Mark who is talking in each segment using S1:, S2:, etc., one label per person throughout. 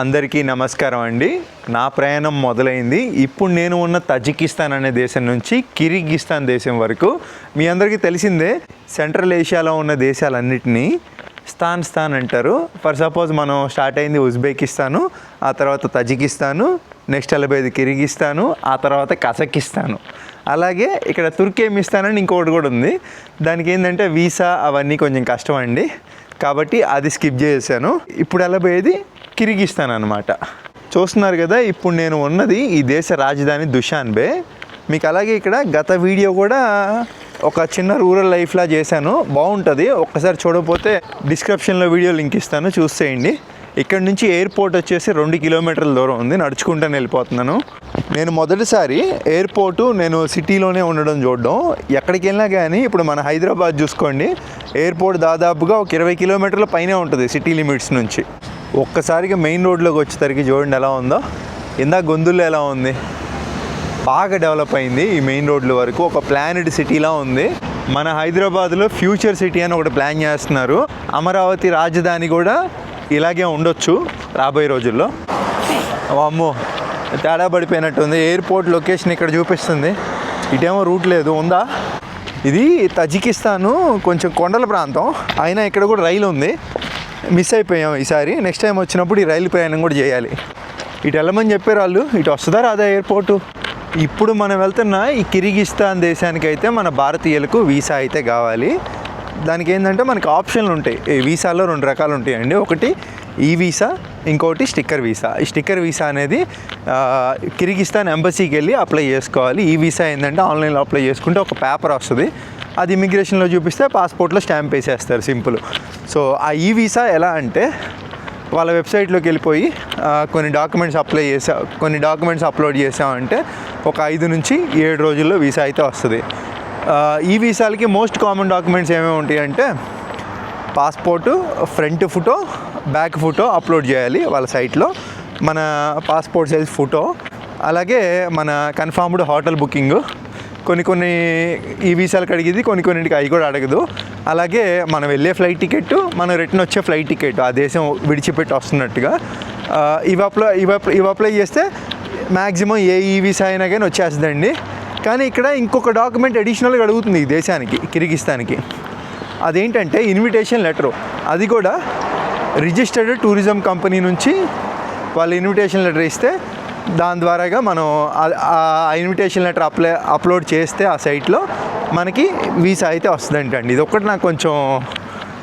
S1: అందరికీ నమస్కారం అండి. నా ప్రయాణం మొదలైంది. ఇప్పుడు నేను ఉన్న తజికిస్తాన్ అనే దేశం నుంచి కిరిగిస్తాన్ దేశం వరకు. మీ అందరికీ తెలిసిందే సెంట్రల్ ఏషియాలో ఉన్న దేశాలన్నిటినీ స్థాన్ స్థాన్ అంటారు. ఫర్ సపోజ్ మనం స్టార్ట్ అయింది ఉజ్బెకిస్తాను ఆ తర్వాత తజికిస్తాను నెక్స్ట్ వెళ్ళబోయేది కిరిగిస్తాను ఆ తర్వాత కజకిస్తాను. అలాగే ఇక్కడ తుర్కేమిస్తాన్ అని ఇంకోటి కూడా ఉంది. దానికి ఏంటంటే వీసా అవన్నీ కొంచెం కష్టం అండి. కాబట్టి అది స్కిప్ చేశాను ఇప్పుడు వెళ్ళబోయేది కిరిగిస్తాన్ అనమాట చూస్తున్నారు కదా ఇప్పుడు నేను ఉన్నది ఈ దేశ రాజధాని దుషాన్బే మీకు అలాగే ఇక్కడ గత వీడియో కూడా ఒక చిన్న రూరల్ లైఫ్లా చేశాను. బాగుంటుంది. ఒక్కసారి చూడకపోతే డిస్క్రిప్షన్లో వీడియో లింక్ ఇస్తాను. చూసేయండి. ఇక్కడ నుంచి ఎయిర్పోర్ట్ వచ్చేసి రెండు కిలోమీటర్ల దూరం ఉంది. నడుచుకుంటూ వెళ్ళిపోతున్నాను. నేను మొదటిసారి ఎయిర్పోర్టు నేను సిటీలోనే ఉండడం చూడడం. ఎక్కడికి వెళ్ళినా కానీ ఇప్పుడు మన హైదరాబాద్ చూసుకోండి. ఎయిర్పోర్ట్ దాదాపుగా ఒక ఇరవై కిలోమీటర్ల పైనే ఉంటుంది సిటీ లిమిట్స్ నుంచి. ఒక్కసారిగా మెయిన్ రోడ్లోకి వచ్చేసరికి చూడండి ఎలా ఉందో. ఇందా గొంతుల్లో ఎలా ఉంది? బాగా డెవలప్ అయింది ఈ మెయిన్ రోడ్ల వరకు. ఒక ప్లానెడ్ సిటీలా ఉంది. మన హైదరాబాద్లో ఫ్యూచర్ సిటీ అని ఒకటి ప్లాన్ చేస్తున్నారు. అమరావతి రాజధాని కూడా ఇలాగే ఉండొచ్చు రాబోయే రోజుల్లో. అమ్మో తేడా పడిపోయినట్టుంది. ఎయిర్పోర్ట్ లొకేషన్ ఇక్కడ చూపిస్తుంది. ఇటేమో రూట్ లేదు. ఉందా? ఇది తజికిస్తాను కొంచెం కొండల ప్రాంతం. అయినా ఇక్కడ కూడా రైలు ఉంది. మిస్ అయిపోయాం ఈసారి. నెక్స్ట్ టైం వచ్చినప్పుడు ఈ రైలు ప్రయాణం కూడా చేయాలి. ఇటు వెళ్ళమని చెప్పారు వాళ్ళు. ఇటు వస్తుందా రాదా ఎయిర్పోర్టు ఇప్పుడు మనం వెళ్తున్న ఈ కిరిగిస్తాన్ దేశానికి అయితే మన భారతీయులకు వీసా అయితే కావాలి. దానికి ఏంటంటే మనకి ఆప్షన్లు ఉంటాయి. ఈ వీసాలో రెండు రకాలు ఉంటాయండి. ఒకటి ఈ వీసా ఇంకోటి స్టిక్కర్ వీసా. ఈ స్టిక్కర్ వీసా అనేది కిర్గిస్తాన్ ఎంబసీకి వెళ్ళి అప్లై చేసుకోవాలి. ఈ వీసా ఏంటంటే ఆన్లైన్లో అప్లై చేసుకుంటే ఒక పేపర్ వస్తుంది. అది ఇమిగ్రేషన్లో చూపిస్తే పాస్పోర్ట్లో స్టాంప్ వేసేస్తారు సింపుల్. సో ఆ ఈ వీసా ఎలా అంటే వాళ్ళ వెబ్సైట్లోకి వెళ్ళిపోయి కొన్ని డాక్యుమెంట్స్ అప్లై చేసా కొన్ని డాక్యుమెంట్స్ అప్లోడ్ చేసామంటే ఒక ఐదు నుంచి ఏడు రోజుల్లో వీసా అయితే వస్తుంది. ఈ వీసాలకి మోస్ట్ కామన్ డాక్యుమెంట్స్ ఏమేమి ఉంటాయి అంటే passport front photo back photo upload చేయాలి వాళ్ళ సైట్లో మన పాస్పోర్ట్ సైజ్ ఫోటో అలాగే మన కన్ఫర్మ్డ్ హోటల్ బుకింగ్ కొన్ని కొన్ని ఈ వీసాలకు అడిగింది కొన్ని కొన్నింటికి అవి కూడా అడగదు. అలాగే మనం వెళ్ళే ఫ్లైట్ టికెట్ మనం రిటర్న్ వచ్చే ఫ్లైట్ టికెట్ ఆ దేశం విడిచిపెట్టి వస్తున్నట్టుగా. ఇవి అప్లై ఇవి ఇవి అప్లై చేస్తే మ్యాక్సిమం ఏ ఈ వీసా అయినా కానీ వచ్చేస్తుందండి. కానీ ఇక్కడ ఇంకొక డాక్యుమెంట్ అడిషనల్గా అడుగుతుంది ఈ దేశానికి కిర్గిస్తానికి. అదేంటంటే ఇన్విటేషన్ లెటరు. అది కూడా రిజిస్టర్డ్ టూరిజం కంపెనీ నుంచి వాళ్ళు ఇన్విటేషన్ లెటర్ ఇస్తే దాని ద్వారాగా మనం ఆ- ఇన్విటేషన్ లెటర్ అప్లై అప్లోడ్ చేస్తే ఆ సైట్లో మనకి వీసా అయితే వస్తుందంటండి. ఇది ఒక్కటి నాకు కొంచెం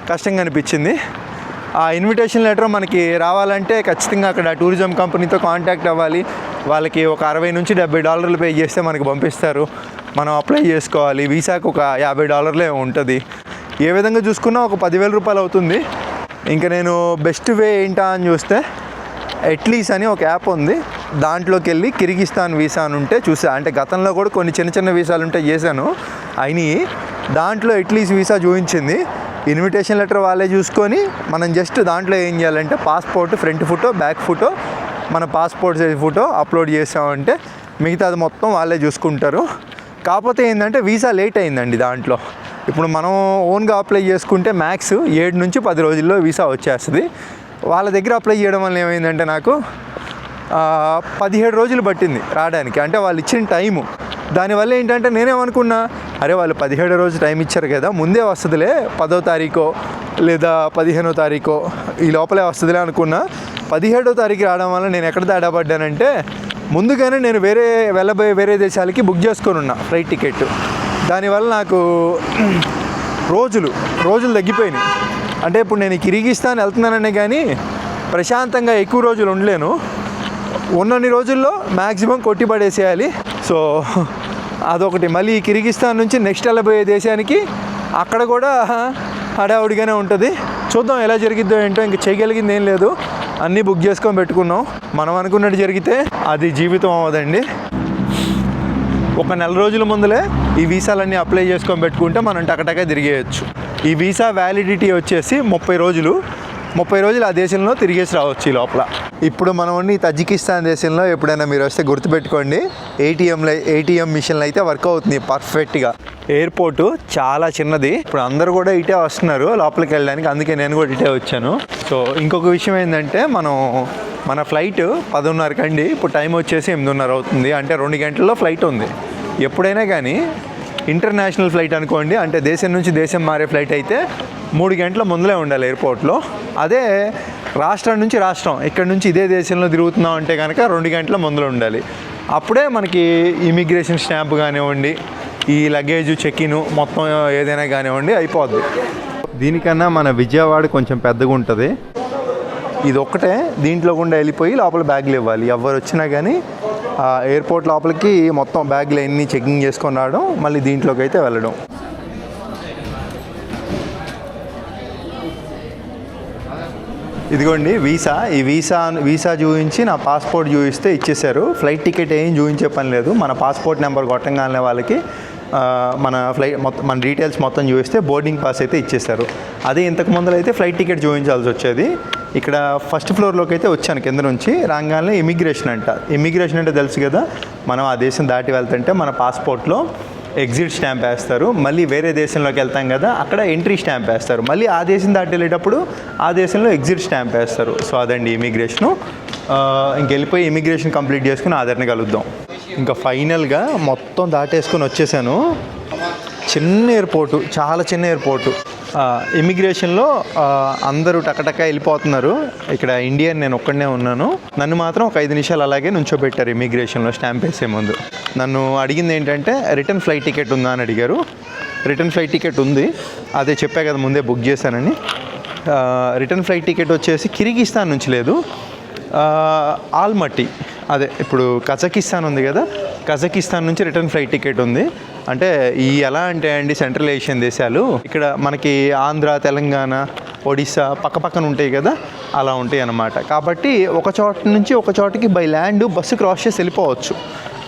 S1: కష్టంగా అనిపించింది. ఆ ఇన్విటేషన్ లెటర్ మనకి రావాలంటే ఖచ్చితంగా అక్కడ టూరిజం కంపెనీతో కాంటాక్ట్ అవ్వాలి. వాళ్ళకి ఒక అరవై నుంచి డెబ్బై డాలర్లు పే చేస్తే మనకి పంపిస్తారు. మనం అప్లై చేసుకోవాలి. వీసాకు ఒక యాభై డాలర్లే ఉంటుంది. ఏ విధంగా చూసుకున్నా ఒక పదివేల రూపాయలు అవుతుంది. ఇంకా నేను బెస్ట్ వే ఏంటా అని చూస్తే ఎట్లీస్ అని ఒక యాప్ ఉంది. దాంట్లోకి వెళ్ళి కిర్గిస్తాన్ వీసా అని ఉంటే చూసా. అంటే గతంలో కూడా కొన్ని చిన్న చిన్న వీసాలు ఉంటే చేశాను. అయినాయి దాంట్లో ఇట్లీస్ వీసా చూపించింది ఇన్విటేషన్ లెటర్ వాళ్ళే చూసుకొని మనం జస్ట్ దాంట్లో ఏం చేయాలంటే passport front photo back photo మన పాస్పోర్ట్ సైజ్ ఫోటో అప్లోడ్ చేసామంటే మిగతాది మొత్తం వాళ్ళే చూసుకుంటారు. కాకపోతే ఏంటంటే వీసా లేట్ అయిందండి దాంట్లో. ఇప్పుడు మనం ఓన్గా అప్లై చేసుకుంటే మ్యాక్స్ ఏడు నుంచి పది రోజుల్లో వీసా వచ్చేస్తుంది. వాళ్ళ దగ్గర అప్లై చేయడం వల్ల ఏమైందంటే నాకు పదిహేడు రోజులు పట్టింది రావడానికి. అంటే వాళ్ళు ఇచ్చిన టైము. దానివల్ల ఏంటంటే నేనేమనుకున్నా అరే వాళ్ళు పదిహేడో రోజు టైం ఇచ్చారు కదా ముందే వస్తుందిలే పదో తారీఖో లేదా పదిహేనో తారీఖో ఈ లోపలే వస్తుందిలే అనుకున్నా పదిహేడో తారీఖు రావడం వల్ల నేను ఎక్కడ తేడా పడ్డానంటే ముందుగానే నేను వేరే వెళ్ళబోయే వేరే దేశాలకి బుక్ చేసుకొని ఉన్నా ఫ్లైట్ టికెట్. దానివల్ల నాకు రోజులు రోజులు తగ్గిపోయినాయి. అంటే ఇప్పుడు నేను కిరిగిస్తాను వెళ్తున్నాననే కానీ ప్రశాంతంగా ఎక్కువ రోజులు ఉండలేను. ఉన్నన్ని రోజుల్లో మ్యాక్సిమం కొట్టిపడేసేయాలి. సో అదొకటి. మళ్ళీ కిర్గిస్తాన్ నుంచి నెక్స్ట్ వెళ్ళబోయే దేశానికి అక్కడ కూడా హడావుడిగానే ఉంటుంది. చూద్దాం ఎలా జరిగిద్దో ఏంటో ఇంక చేయగలిగింది ఏం లేదు. అన్నీ బుక్ చేసుకొని పెట్టుకున్నాం. మనం అనుకున్నట్టు జరిగితే అది జీవితం అవ్వదండి. ఒక నెల రోజుల ముందులే ఈ వీసాలన్నీ అప్లై చేసుకొని పెట్టుకుంటే మనం టకటక తిరిగేయచ్చు. ఈ వీసా వ్యాలిడిటీ వచ్చేసి ముప్పై రోజులు. ముప్పై రోజులు ఆ దేశంలో తిరిగేసి రావచ్చు ఈ లోపల. ఇప్పుడు మనం తజికిస్తాన్ దేశంలో ఎప్పుడైనా మీరు వస్తే గుర్తుపెట్టుకోండి ఏటీఎంలో ఏటీఎం మిషన్లు అయితే వర్క్ అవుతుంది పర్ఫెక్ట్గా. ఎయిర్పోర్ట్ చాలా చిన్నది. ఇప్పుడు అందరూ కూడా ఇటే వస్తున్నారు లోపలికి వెళ్ళడానికి అందుకే నేను కూడా ఇటే వచ్చాను. సో ఇంకొక విషయం ఏంటంటే మనం మన ఫ్లైట్ పదిన్నరకి అండి. ఇప్పుడు టైం వచ్చేసి ఎనిమిదిన్నర అవుతుంది. అంటే రెండు గంటల్లో ఫ్లైట్ ఉంది. ఎప్పుడైనా కానీ ఇంటర్నేషనల్ ఫ్లైట్ అనుకోండి అంటే దేశం నుంచి దేశం మారే ఫ్లైట్ అయితే మూడు గంటల ముందులే ఉండాలి ఎయిర్పోర్ట్లో అదే రాష్ట్రం నుంచి రాష్ట్రం ఇక్కడ నుంచి ఇదే దేశంలో తిరుగుతున్నాం అంటే కనుక రెండు గంటల ముందులో ఉండాలి. అప్పుడే మనకి ఇమిగ్రేషన్ స్టాంప్ కానివ్వండి ఈ లగేజ్ చెక్ మొత్తం ఏదైనా కానివ్వండి అయిపోద్ది. దీనికన్నా మన విజయవాడ కొంచెం పెద్దగా ఉంటుంది. ఇది ఒక్కటే దీంట్లో గుండా వెళ్ళిపోయి లోపల బ్యాగులు ఇవ్వాలి. ఎవరు వచ్చినా కానీ ఆ ఎయిర్పోర్ట్ లోపలికి మొత్తం బ్యాగులు అన్నీ చెకింగ్ చేసుకొని రావడం మళ్ళీ దీంట్లోకి అయితే వెళ్ళడం. ఇదిగోండి వీసా. ఈ వీసా వీసా చూపించి నా పాస్పోర్ట్ చూపిస్తే ఇచ్చేశారు. ఫ్లైట్ టికెట్ ఏం చూపించే పని లేదు. మన పాస్పోర్ట్ నెంబర్ కొట్టంగానే వాళ్ళకి మన ఫ్లైట్ మొత్తం మన డీటెయిల్స్ మొత్తం చూపిస్తే బోర్డింగ్ పాస్ అయితే ఇచ్చేశారు. అదే ఇంతకు ముందర అయితే ఫ్లైట్ టికెట్ చూపించాల్సి వచ్చేది. ఇక్కడ ఫస్ట్ ఫ్లోర్లోకి అయితే వచ్చాను కింద నుంచి. రాగానే ఇమిగ్రేషన్ అంట. ఇమిగ్రేషన్ అంటే తెలుసు కదా మనం ఆ దేశం దాటి వెళ్తుంటే మన పాస్పోర్ట్లో ఎగ్జిట్ స్టాంప్ వేస్తారు మళ్ళీ వేరే దేశంలోకి వెళ్తాం కదా అక్కడ ఎంట్రీ స్టాంప్ వేస్తారు. మళ్ళీ ఆ దేశం దాటి వెళ్ళేటప్పుడు ఆ దేశంలో ఎగ్జిట్ స్టాంప్ వేస్తారు. సో అదండి ఇమిగ్రేషను. ఇంకెళ్ళిపోయి ఇమిగ్రేషన్ కంప్లీట్ చేసుకుని ఆధార్ని కలుద్దాం. ఇంకా ఫైనల్గా మొత్తం దాటేసుకొని వచ్చేసాను. చిన్న ఎయిర్పోర్టు చాలా చిన్న ఎయిర్పోర్టు. ఇమిగ్రేషన్లో అందరూ టకటక వెళ్ళిపోతున్నారు. ఇక్కడ ఇండియన్ నేను ఒక్కడనే ఉన్నాను. నన్ను మాత్రం ఒక ఐదు నిమిషాలు అలాగే నుంచోబెట్టారు ఇమిగ్రేషన్లో స్టాంప్ వేసే ముందు. నన్ను అడిగింది ఏంటంటే రిటర్న్ ఫ్లైట్ టికెట్ ఉందా? అని అడిగారు. రిటర్న్ ఫ్లైట్ టికెట్ ఉంది. అదే చెప్పా కదా ముందే బుక్ చేశానని. రిటర్న్ ఫ్లైట్ టికెట్ వచ్చేసి కిరిగిస్తాన్ నుంచి లేదు. ఆల్మట్టి. అదే ఇప్పుడు కజకిస్తాన్ ఉంది కదా కజకిస్తాన్ నుంచి రిటర్న్ ఫ్లైట్ టికెట్ ఉంది. అంటే ఈ ఎలా అంటే అండి సెంట్రల్ ఏషియన్ దేశాలు. ఇక్కడ మనకి ఆంధ్ర తెలంగాణ ఒడిస్సా పక్క పక్కన ఉంటాయి కదా అలా ఉంటాయి అన్నమాట. కాబట్టి ఒక చోట నుంచి ఒక చోటకి బై ల్యాండ్ బస్సు క్రాస్ చేసి వెళ్ళిపోవచ్చు.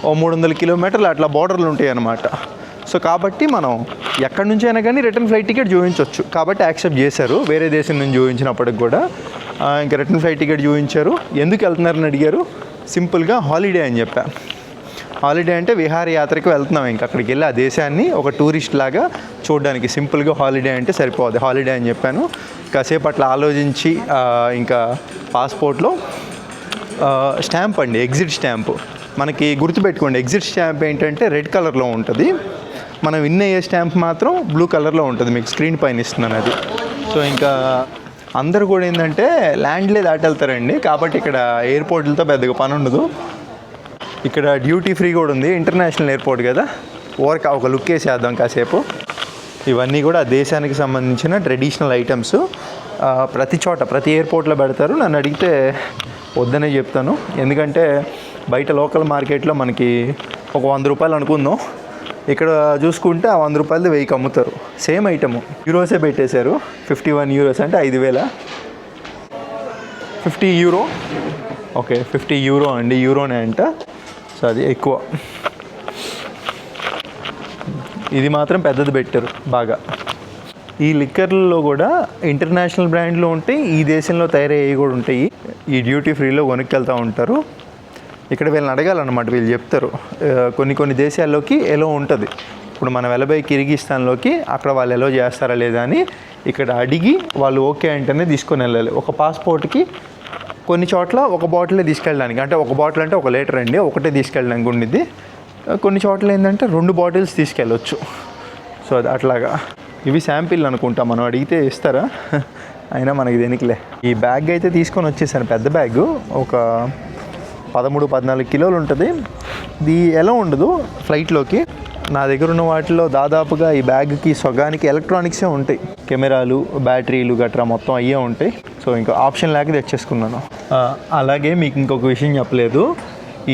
S1: ఓ మూడు వందల కిలోమీటర్లు అట్లా బార్డర్లు ఉంటాయి అన్నమాట. సో కాబట్టి మనం ఎక్కడి నుంచి అయినా కానీ రిటర్న్ ఫ్లైట్ టికెట్ చూపించవచ్చు కాబట్టి యాక్సెప్ట్ చేశారు. వేరే దేశం నుంచి చూపించినప్పటికి కూడా ఇంకా రిటర్న్ ఫ్లైట్ టికెట్ చూపించారు. ఎందుకు వెళ్తున్నారని అడిగారు? సింపుల్గా హాలిడే అని చెప్పాను. హాలిడే అంటే విహారయాత్రకు వెళ్తున్నాం ఇంకా అక్కడికి వెళ్ళి ఆ దేశాన్ని ఒక టూరిస్ట్ లాగా చూడడానికి. సింపుల్గా హాలిడే అంటే సరిపోదు. హాలిడే అని చెప్పాను. కాసేపు అట్లా ఆలోచించి ఇంకా పాస్పోర్ట్లో స్టాంప్ అండి ఎగ్జిట్ స్టాంప్. మనకి గుర్తుపెట్టుకోండి ఎగ్జిట్ స్టాంప్ ఏంటంటే రెడ్ కలర్లో ఉంటుంది. మనం విన్ అయ్యే స్టాంప్ మాత్రం బ్లూ కలర్లో ఉంటుంది. మీకు స్క్రీన్ పైన ఇస్తున్నాను అది. సో ఇంకా అందరూ కూడా ఏంటంటే ల్యాండ్లే దాటెళ్తారండి. కాబట్టి ఇక్కడ ఎయిర్పోర్ట్లతో పెద్దగా పని ఉండదు ఇక్కడ డ్యూటీ ఫ్రీ కూడా ఉంది ఇంటర్నేషనల్ ఎయిర్పోర్ట్ కదా. ఓరక ఒక లుక్ వేసేద్దాం కాసేపు. ఇవన్నీ కూడా దేశానికి సంబంధించిన ట్రెడిషనల్ ఐటమ్స్ ప్రతి చోట ప్రతి ఎయిర్పోర్ట్లో పెడతారు. నన్ను అడిగితే వద్దనే చెప్తాను. ఎందుకంటే బయట లోకల్ మార్కెట్లో మనకి ఒక వంద రూపాయలు అనుకుందాం. ఇక్కడ చూసుకుంటే ఆ వంద రూపాయలది వెయ్యికి అమ్ముతారు. సేమ్ ఐటమ్ యూరోసే పెట్టేశారు. ఫిఫ్టీ వన్ యూరోస్ అంటే ఐదు వేల. Fifty euro okay fifty euro అండి. యూరోనే అంట. సో అది ఎక్కువ. ఇది మాత్రం పెద్దది పెట్టారు బాగా. ఈ లిక్కర్లలో కూడా ఇంటర్నేషనల్ బ్రాండ్లు ఉంటాయి ఈ దేశంలో తయారయ్యేవి కూడా ఉంటాయి. ఈ డ్యూటీ ఫ్రీలో కొనుక్కెళ్తూ ఉంటారు. ఇక్కడ వీళ్ళని అడగాలన్నమాట వీళ్ళు చెప్తారు. కొన్ని కొన్ని దేశాల్లోకి ఎలో ఉంటుంది. ఇప్పుడు మనం వెళ్ళబోయే కిర్గిస్తాన్లోకి అక్కడ వాళ్ళు ఎలో చేస్తారా లేదా అని ఇక్కడ అడిగి వాళ్ళు ఓకే అంటేనే తీసుకొని వెళ్ళాలి. ఒక పాస్పోర్ట్కి కొన్ని చోట్ల ఒక బాటిలే తీసుకెళ్ళడానికి. అంటే ఒక బాటిల్ అంటే ఒక లీటర్ అండి ఒకటే తీసుకెళ్ళడానికి ఉండిద్ది. కొన్ని చోట్ల ఏంటంటే రెండు బాటిల్స్ తీసుకెళ్ళొచ్చు. సో అది అట్లాగా. ఇవి శాంపిల్ అనుకుంటా మనం అడిగితే ఇస్తారా? అయినా మనకి దేనికిలే. ఈ బ్యాగ్ అయితే తీసుకొని వచ్చేసాను పెద్ద బ్యాగ్. ఒక పదమూడు పద్నాలుగు కిలోలు ఉంటుంది. ఇది ఎలా ఉండదు ఫ్లైట్లోకి? నా దగ్గర ఉన్న వాటిలో దాదాపుగా ఈ బ్యాగ్కి సగానికి ఎలక్ట్రానిక్సే ఉంటాయి. కెమెరాలు బ్యాటరీలు గట్రా మొత్తం అయ్యే ఉంటాయి. సో ఇంకా ఆప్షన్ లేక తెచ్చేసుకున్నాను. అలాగే మీకు ఇంకొక విషయం చెప్పలేదు.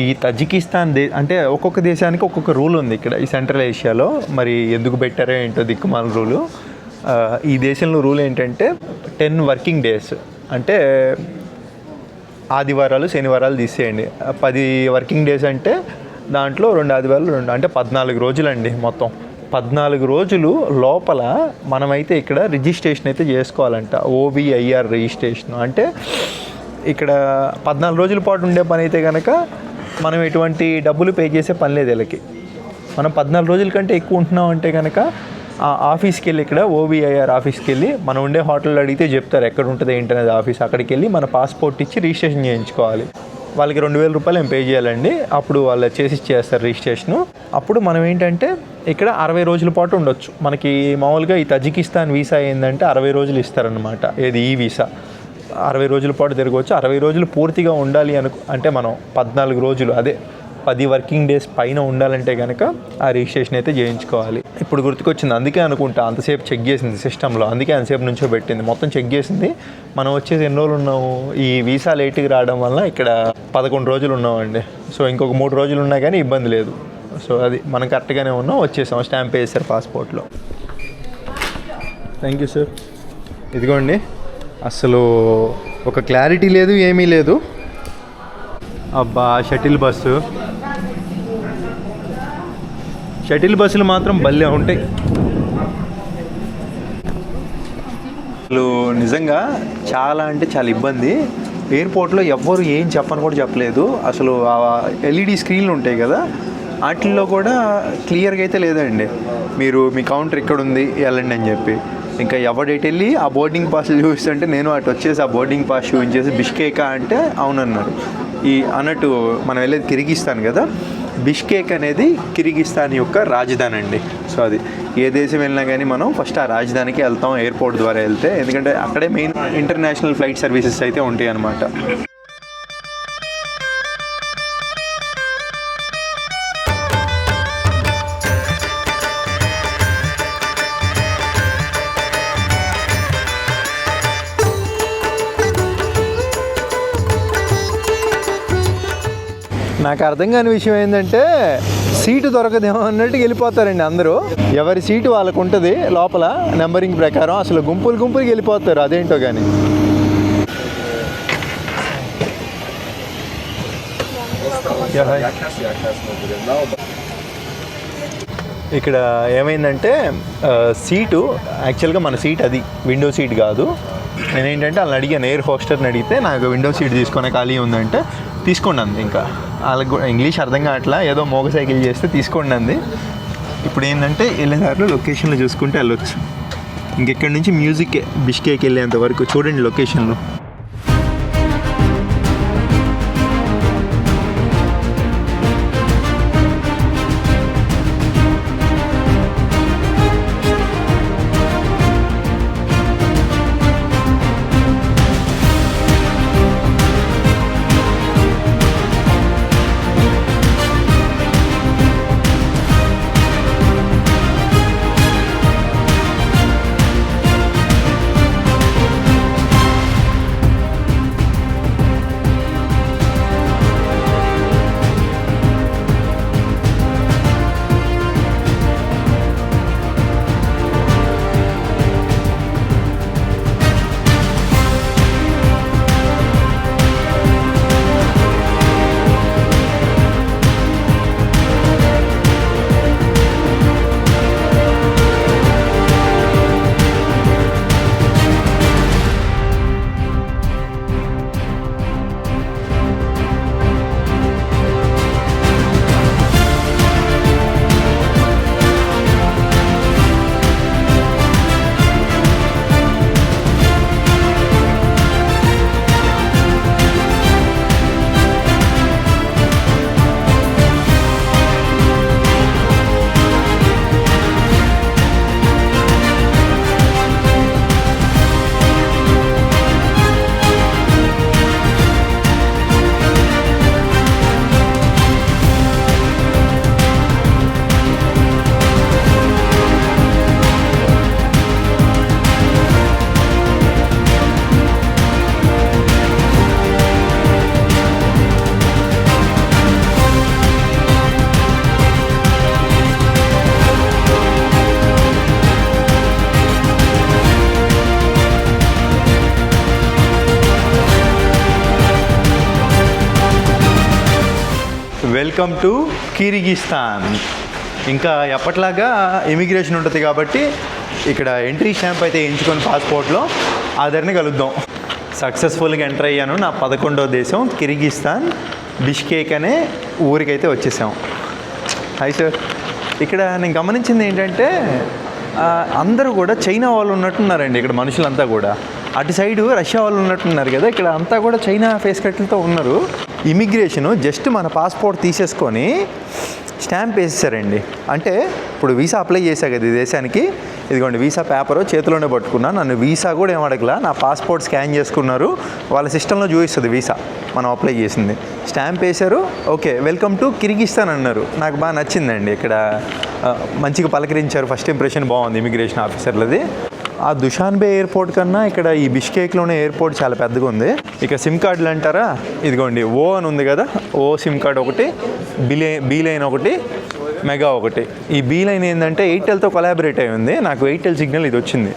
S1: ఈ తజికిస్తాన్ దే అంటే ఒక్కొక్క దేశానికి ఒక్కొక్క రూల్ ఉంది ఇక్కడ. ఈ సెంట్రల్ ఏషియాలో మరి ఎందుకు పెట్టారో ఏంటో దిక్కుమాల రూలు. ఈ దేశంలో రూల్ ఏంటంటే టెన్ వర్కింగ్ డేస్. అంటే ఆదివారాలు శనివారాలు తీసేయండి. పది వర్కింగ్ డేస్ అంటే దాంట్లో రెండు ఆదివారాలు రెండు అంటే పద్నాలుగు రోజులండి మొత్తం. పద్నాలుగు రోజులు లోపల మనమైతే ఇక్కడ రిజిస్ట్రేషన్ అయితే చేసుకోవాలంట. OBIR registration. అంటే ఇక్కడ పద్నాలుగు రోజుల పాటు ఉండే పని అయితే కనుక మనం ఎటువంటి డబ్బులు పే చేసే పని లేదు వీళ్ళకి. మనం పద్నాలుగు రోజుల కంటే ఎక్కువ ఉంటున్నాం అంటే కనుక ఆ ఆఫీస్కి వెళ్ళి ఇక్కడ ఓబీఐఆర్ ఆఫీస్కి వెళ్ళి మనం ఉండే హోటల్లో అడిగితే చెప్తారు ఎక్కడ ఉంటుంది ఏంటనేది ఆఫీస్. అక్కడికి వెళ్ళి మన పాస్పోర్ట్ ఇచ్చి రిజిస్ట్రేషన్ చేయించుకోవాలి. వాళ్ళకి రెండు వేల రూపాయలు ఏం పే చేయాలండి. అప్పుడు వాళ్ళు చేసి చేస్తారు రిజిస్ట్రేషను. అప్పుడు మనం ఏంటంటే ఇక్కడ అరవై రోజుల పాటు ఉండొచ్చు. మనకి మామూలుగా ఈ తజికిస్తాన్ వీసా ఏంటంటే అరవై రోజులు ఇస్తారనమాట ఏది ఈ వీసా? అరవై రోజుల పాటు తిరగవచ్చు. అరవై రోజులు పూర్తిగా ఉండాలి అను అంటే మనం పద్నాలుగు రోజులు అదే పది వర్కింగ్ డేస్ పైన ఉండాలంటే కనుక ఆ రిజిస్ట్రేషన్ అయితే చేయించుకోవాలి. ఇప్పుడు గుర్తుకొచ్చింది అందుకే అనుకుంటా అంతసేపు చెక్ చేసింది సిస్టంలో అందుకే అంతసేపు నుంచో పెట్టింది. మొత్తం చెక్ చేసింది. మనం వచ్చేసి ఎన్ని రోజులు ఉన్నాము? ఈ వీసా లేట్గా రావడం వల్ల ఇక్కడ పదకొండు రోజులు ఉన్నామండి. సో ఇంకొక మూడు రోజులు ఉన్నా కానీ ఇబ్బంది లేదు. సో అది మనం కరెక్ట్గానే ఉన్నాం వచ్చేసాం. స్టాంప్ వేసారు పాస్పోర్ట్లో. థ్యాంక్ యూ సార్ ఇదిగోండి. అసలు ఒక క్లారిటీ లేదు ఏమీ లేదు. అబ్బా షటిల్ బస్సు. షటిల్ బస్సులు మాత్రం భలే ఉంటాయి. అసలు నిజంగా చాలా అంటే చాలా ఇబ్బంది. ఎయిర్పోర్ట్లో ఎవ్వరు ఏం చెప్పని కూడా చెప్పలేదు. అసలు ఎల్ఈడి స్క్రీన్లు ఉంటాయి కదా వాటిల్లో కూడా క్లియర్గా అయితే లేదండి. మీరు మీ కౌంటర్ ఇక్కడ ఉంది వెళ్ళండి అని చెప్పి. ఇంకా ఎవడైతే వెళ్ళి ఆ బోర్డింగ్ పాస్ చూస్తుంటే నేను అటు వచ్చేసి ఆ బోర్డింగ్ పాస్ చూపించేసి బిష్కేకా అంటే అవునన్నారు. ఈ అన్నట్టు మనం వెళ్ళేది కిరిగిస్తాను కదా బిష్కేక్ అనేది కిరిగిస్తాన్ యొక్క రాజధాని అండి. సో అది ఏ దేశం వెళ్ళినా కానీ మనం ఫస్ట్ ఆ రాజధానికి వెళ్తాం ఎయిర్పోర్ట్ ద్వారా వెళ్తే. ఎందుకంటే అక్కడే మెయిన్ ఇంటర్నేషనల్ ఫ్లైట్ సర్వీసెస్ అయితే ఉంటాయి అన్నమాట నాకు అర్థం కాని విషయం ఏంటంటే సీటు దొరకదేమో అన్నట్టు వెళ్ళిపోతారండి అందరూ. ఎవరి సీటు వాళ్ళకు ఉంటుంది లోపల నెంబరింగ్ ప్రకారం అసలు గుంపులు గుంపులకి వెళ్ళిపోతారు అదేంటో కానీ ఇక్కడ ఏమైందంటే సీటు యాక్చువల్గా మన సీట్ అది విండో సీట్ కాదు. నేనేంటంటే వాళ్ళని అడిగాను ఎయిర్ హోస్టర్ని అడిగితే నాకు విండో సీట్ తీసుకునే ఖాళీ ఉందంటే తీసుకోండి అంది ఇంకా. వాళ్ళకి కూడా ఇంగ్లీష్ అర్థం కావట్లా ఏదో మోగ సైకిల్ చేస్తే తీసుకోండి అంది. ఇప్పుడు ఏంటంటే వెళ్ళేదారిలో లొకేషన్లో చూసుకుంటే వెళ్ళొచ్చు. ఇంకెక్కడి నుంచి మ్యూజిక్ బిష్కేకి వెళ్ళేంత వరకు చూడండి లొకేషన్లో. వెల్కమ్ టు కిరిగిస్తాన్ ఇంకా ఎప్పట్లాగా ఇమిగ్రేషన్ ఉంటుంది కాబట్టి ఇక్కడ ఎంట్రీ స్టాంప్ అయితే ఎంచుకొని పాస్పోర్ట్లో ఆధార్ని కలుద్దాం. సక్సెస్ఫుల్గా ఎంటర్ అయ్యాను నా పదకొండో దేశం కిరిగిస్తాన్ బిష్కేక్ అనే ఊరికైతే వచ్చేసాం. హాయ్ సార్ ఇక్కడ నేను గమనించింది ఏంటంటే అందరూ కూడా చైనా వాళ్ళు ఉన్నట్టున్నారండి ఇక్కడ మనుషులంతా కూడా. అటు సైడు రష్యా వాళ్ళు ఉన్నట్టున్నారు కదా ఇక్కడ అంతా కూడా చైనా ఫేస్ కట్లతో ఉన్నారు. ఇమిగ్రేషను జస్ట్ మన పాస్పోర్ట్ తీసేసుకొని స్టాంప్ వేసేసారండి. అంటే ఇప్పుడు వీసా అప్లై చేశా కదా ఈ దేశానికి. ఇదిగోండి వీసా పేపరు చేతిలోనే పట్టుకున్నా నన్ను వీసా కూడా ఏం నా పాస్పోర్ట్ స్కాన్ చేసుకున్నారు. వాళ్ళ సిస్టంలో చూపిస్తుంది వీసా మనం అప్లై చేసింది. స్టాంప్ వేశారు ఓకే వెల్కమ్ టు కిర్గిస్తాన్ అన్నారు. నాకు బాగా నచ్చిందండి. ఇక్కడ మంచిగా పలకరించారు. ఫస్ట్ ఇంప్రెషన్ బాగుంది ఇమిగ్రేషన్ ఆఫీసర్లది. ఆ దుషాన్బే ఎయిర్పోర్ట్ కన్నా ఇక్కడ ఈ బిష్కేక్లోనే ఎయిర్పోర్ట్ చాలా పెద్దగా ఉంది. ఇక సిమ్ కార్డులు అంటారా? ఇదిగోండి ఓ అని ఉంది కదా ఓ సిమ్ కార్డ్ ఒకటి బిలే బీ లైన్ ఒకటి మెగా ఒకటి. ఈ బీ లైన్ ఏంటంటే ఎయిర్టెల్తో కొలాబరేట్ అయి ఉంది. నాకు ఎయిర్టెల్ సిగ్నల్ ఇది వచ్చింది.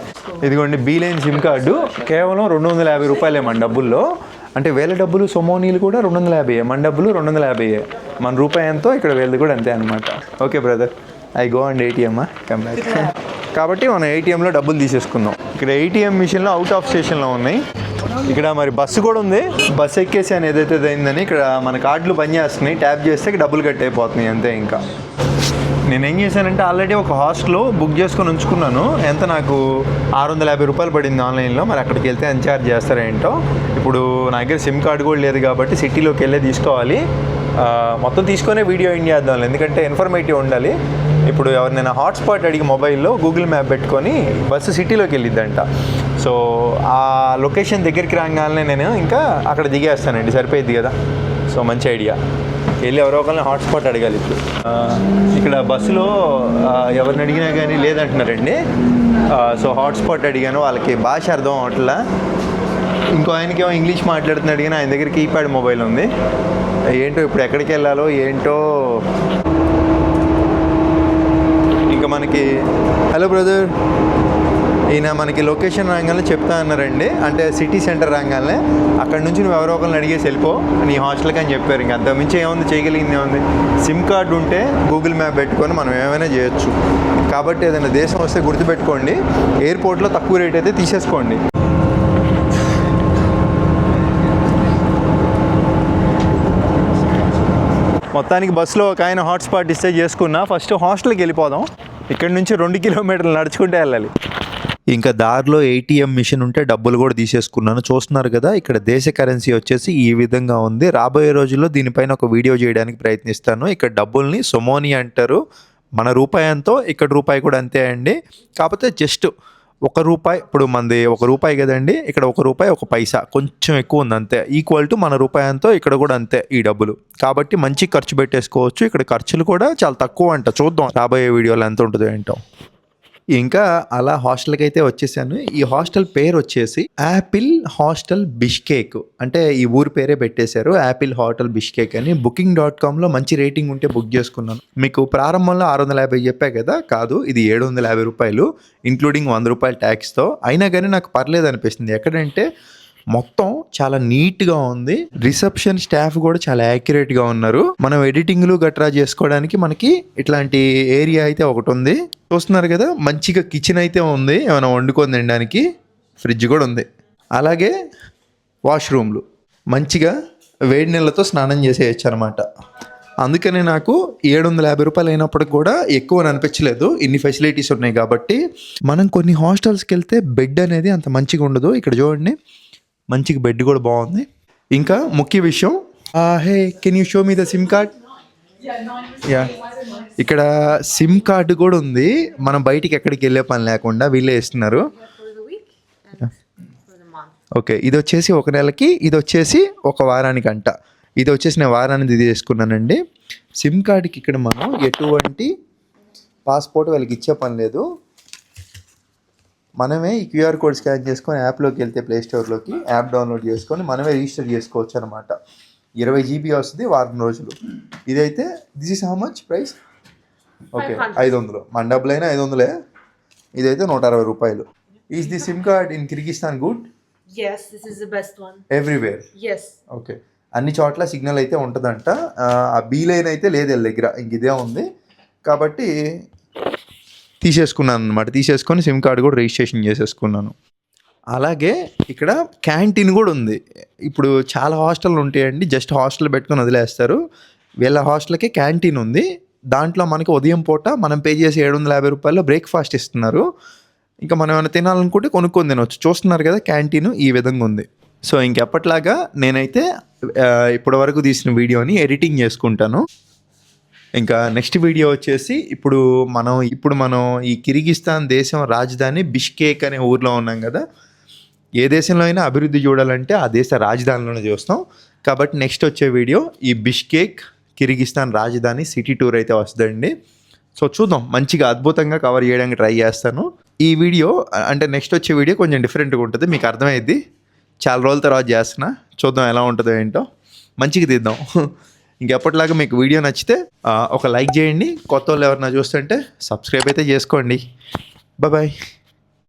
S1: ఇదిగోండి బీ లైన్ సిమ్ కార్డు. కేవలం రెండు వందల యాభై రూపాయలే మన డబ్బుల్లో. అంటే వేల డబ్బులు సొమోనీలు కూడా రెండు వందల యాభై మన డబ్బులు రెండు వందల యాభై మన రూపాయి ఎంతో ఇక్కడ వేలది కూడా అంతే అనమాట okay brother. I go and ATM come back కాబట్టి మనం ఏటీఎంలో డబ్బులు తీసేసుకుందాం ఇక్కడ ఏటీఎం మిషన్లో అవుట్ ఆఫ్ స్టేషన్లో ఉన్నాయి. ఇక్కడ మరి బస్సు కూడా ఉంది. బస్సు ఎక్కేసి అని ఏదైతే అయిందని ఇక్కడ మన కార్డులు పనిచేస్తున్నాయి ట్యాప్ చేస్తే డబ్బులు కట్ అయిపోతున్నాయి అంతే ఇంకా. నేను ఏం చేశానంటే ఆల్రెడీ ఒక హాస్టల్ బుక్ చేసుకొని ఉంచుకున్నాను. ఎంత నాకు ఆరు వందల యాభై రూపాయలు పడింది ఆన్లైన్లో. మరి అక్కడికి వెళ్తే ఎంత ఛార్జ్ చేస్తారో ఏంటో. ఇప్పుడు నా దగ్గర సిమ్ కార్డు కూడా లేదు కాబట్టి సిటీలోకి వెళ్ళే తీసుకోవాలి. మొత్తం తీసుకొనే వీడియో ఎండ్ చేద్దాం ఎందుకంటే ఇన్ఫర్మేటివ్ ఉండాలి. ఇప్పుడు ఎవరినైనా హాట్స్పాట్ అడిగి మొబైల్లో గూగుల్ మ్యాప్ పెట్టుకొని బస్సు సిటీలోకి వెళ్ళిద్దంట. సో ఆ లొకేషన్ దగ్గరికి రాగానే నేను ఇంకా అక్కడ దిగేస్తానండి. సరిపోయింది కదా? సో మంచి ఐడియా వెళ్ళి ఎవరో ఒకరిని హాట్స్పాట్ అడగాలి ఇప్పుడు. ఇక్కడ బస్సులో ఎవరిని అడిగినా కానీ లేదంటున్నారండి. సో హాట్స్పాట్ అడిగాను. వాళ్ళకి భాష అర్థం అవట్లా. ఇంకో ఆయనకేమో ఇంగ్లీష్ మాట్లాడుతున్నాడు కానీ ఆయన దగ్గర కీప్యాడ్ మొబైల్ ఉంది. ఏంటో ఇప్పుడు ఎక్కడికి వెళ్ళాలో ఏంటో ఇంకా మనకి హలో బ్రదర్ ఈయన మనకి లొకేషన్ రాగానే చెప్తా అన్నారండి. అంటే సిటీ సెంటర్ రాగానే అక్కడ నుంచి నువ్వు ఎవరో ఒకరిని అడిగేసి వెళ్ళిపో. నీ హాస్టల్కి అని చెప్పారు ఇంకా. మించి ఏముంది? చేయగలిగింది ఏముంది? సిమ్ కార్డు ఉంటే గూగుల్ మ్యాప్ పెట్టుకొని మనం ఏమైనా చేయొచ్చు. కాబట్టి ఏదైనా దేశం వస్తే గుర్తుపెట్టుకోండి. ఎయిర్పోర్ట్లో తక్కువ రేట్ అయితే తీసేసుకోండి. మొత్తానికి బస్సులో ఒక ఆయన హాట్స్పాట్ ఇస్తే చేసుకున్నా. ఫస్ట్ హాస్టల్కి వెళ్ళిపోదాం. ఇక్కడ నుంచి రెండు కిలోమీటర్లు నడుచుకుంటే వెళ్ళాలి. ఇంకా దారిలో ఏటీఎం మిషన్ ఉంటే డబ్బులు కూడా తీసేసుకున్నాను. చూస్తున్నారు కదా ఇక్కడ దేశ కరెన్సీ వచ్చేసి ఈ విధంగా ఉంది. రాబోయే రోజుల్లో దీనిపైన ఒక వీడియో చేయడానికి ప్రయత్నిస్తాను. ఇక్కడ డబ్బుల్ని సొమోని అంటారు. మన రూపాయంతో ఇక్కడ రూపాయి కూడా అంతే అండి. కాకపోతే జస్ట్ ఒక రూపాయి ఇప్పుడు మనది ఒక రూపాయి కదండి ఇక్కడ ఒక రూపాయి ఒక పైసా కొంచెం ఎక్కువ ఉంది అంతే. ఈక్వల్ టు మన రూపాయంతో ఇక్కడ కూడా అంతే ఈ డబ్బులు. కాబట్టి మంచి ఖర్చు పెట్టేసుకోవచ్చు. ఇక్కడ ఖర్చులు కూడా చాలా తక్కువ అంట. చూద్దాం రాబోయే వీడియోలో ఎంత ఉంటుందో ఏంటో. ఇంకా అలా హాస్టల్కి అయితే వచ్చేసాను. ఈ హాస్టల్ పేరు వచ్చేసి యాపిల్ హాస్టల్ బిష్కేక్ అంటే ఈ ఊరు పేరే పెట్టేశారు యాపిల్ హోటల్ బిష్కేక్ అని. బుకింగ్ డాట్ కామ్లో మంచి రేటింగ్ ఉంటే బుక్ చేసుకున్నాను. మీకు ప్రారంభంలో ఆరు వందల యాభై చెప్పా కదా? కాదు ఇది ఏడు వందల యాభై రూపాయలు ఇంక్లూడింగ్ వంద రూపాయల ట్యాక్స్తో. అయినా కానీ నాకు పర్లేదు అనిపిస్తుంది. ఎక్కడంటే మొత్తం చాలా నీట్గా ఉంది. రిసెప్షన్ స్టాఫ్ కూడా చాలా యాక్యురేట్గా ఉన్నారు. మనం ఎడిటింగ్లు గట్రా చేసుకోవడానికి మనకి ఇట్లాంటి ఏరియా అయితే ఒకటి ఉంది. చూస్తున్నారు కదా మంచిగా కిచెన్ అయితే ఉంది. ఏమైనా వండుకొని తినడానికి ఫ్రిడ్జ్ కూడా ఉంది. అలాగే వాష్రూమ్లు. మంచిగా వేడి నీళ్ళతో స్నానం చేసేయచ్చు అనమాట అందుకనే నాకు ఏడు వందల యాభై రూపాయలు అయినప్పటికి కూడా ఎక్కువ అనిపించలేదు. ఇన్ని ఫెసిలిటీస్ ఉన్నాయి కాబట్టి. మనం కొన్ని హాస్టల్స్కి వెళ్తే బెడ్ అనేది అంత మంచిగా ఉండదు. ఇక్కడ చూడండి. మంచిగా బెడ్ కూడా బాగుంది. ఇంకా ముఖ్య విషయం hey can you show me the SIM card yeah ఇక్కడ సిమ్ కార్డు కూడా ఉంది. మనం బయటికి ఎక్కడికి వెళ్ళే పని లేకుండా వీళ్ళే ఇస్తున్నారు. ఓకే ఇది వచ్చేసి ఒక నెలకి ఇది వచ్చేసి ఒక వారానికి అంట ఇది వచ్చేసి నేను వారానికి ఇది చేసుకున్నానండి. సిమ్ కార్డ్కి ఇక్కడ మనం ఎటువంటి పాస్పోర్ట్ వాళ్ళకి ఇచ్చే పని లేదు. మనమే ఈ క్యూఆర్ కోడ్ స్కాన్ చేసుకొని యాప్లోకి వెళ్తే ప్లే స్టోర్లోకి యాప్ డౌన్లోడ్ చేసుకొని మనమే రిజిస్టర్ చేసుకోవచ్చు అనమాట ఇరవై జీబీ వస్తుంది వారం రోజులు. ఇదైతే this is how much price okay
S2: 500.
S1: ఐదు వందలు మన డబ్బులైనా ఐదు వందలే ఇదైతే నూట అరవై రూపాయలు is the SIM card in Kyrgyzstan good
S2: this is the best one.
S1: Everywhere
S2: Yes.
S1: Okay అన్ని చోట్ల సిగ్నల్ అయితే ఉంటుందంట. ఆ, ఆ బీ లైన్ అయితే లేదు వీళ్ళ దగ్గర. ఇంక ఇదే ఉంది. కాబట్టి తీసేసుకున్నాను అనమాట తీసేసుకొని సిమ్ కార్డు కూడా రిజిస్ట్రేషన్ చేసేసుకున్నాను. అలాగే ఇక్కడ క్యాంటీన్ కూడా ఉంది. ఇప్పుడు చాలా హాస్టల్ ఉంటాయండి. జస్ట్ హాస్టల్ పెట్టుకొని వదిలేస్తారు. వీళ్ళ హాస్టల్కి క్యాంటీన్ ఉంది. దాంట్లో మనకి ఉదయం పూట మనం పే చేసి ఏడు వందల యాభై రూపాయల్లో బ్రేక్ఫాస్ట్ ఇస్తున్నారు. ఇంకా మనం ఏమైనా తినాలనుకుంటే కొనుక్కొని తినవచ్చు చూస్తున్నారు కదా క్యాంటీన్ ఈ విధంగా ఉంది. సో ఇంకెప్పట్లాగా నేనైతే ఇప్పటివరకు తీసిన వీడియోని ఎడిటింగ్ చేసుకుంటాను. ఇంకా నెక్స్ట్ వీడియో వచ్చేసి ఇప్పుడు మనం ఇప్పుడు మనం ఈ కిర్గిస్తాన్ దేశం రాజధాని బిష్కేక్ అనే ఊర్లో ఉన్నాం కదా. ఏ దేశంలో అయినా అభివృద్ధి చూడాలంటే ఆ దేశ రాజధానిలోనే చూస్తాం. కాబట్టి నెక్స్ట్ వచ్చే వీడియో ఈ బిష్కేక్ కిర్గిస్తాన్ రాజధాని సిటీ టూర్ అయితే వస్తుందండి. సో చూద్దాం మంచిగా అద్భుతంగా కవర్ చేయడానికి ట్రై చేస్తాను. ఈ వీడియో అంటే నెక్స్ట్ వచ్చే వీడియో కొంచెం డిఫరెంట్గా ఉంటుంది మీకు అర్థమైద్ది. చాలా రోజుల తర్వాత చేస్తున్నా చూద్దాం ఎలా ఉంటుందో ఏంటో. మంచిగా తీద్దాం. ఇంకెప్పటిలాగా మీకు వీడియో నచ్చితే ఒక లైక్ చేయండి. కొత్త వాళ్ళు ఎవరైనా చూస్తుంటే సబ్స్క్రైబ్ అయితే చేసుకోండి. బాయ్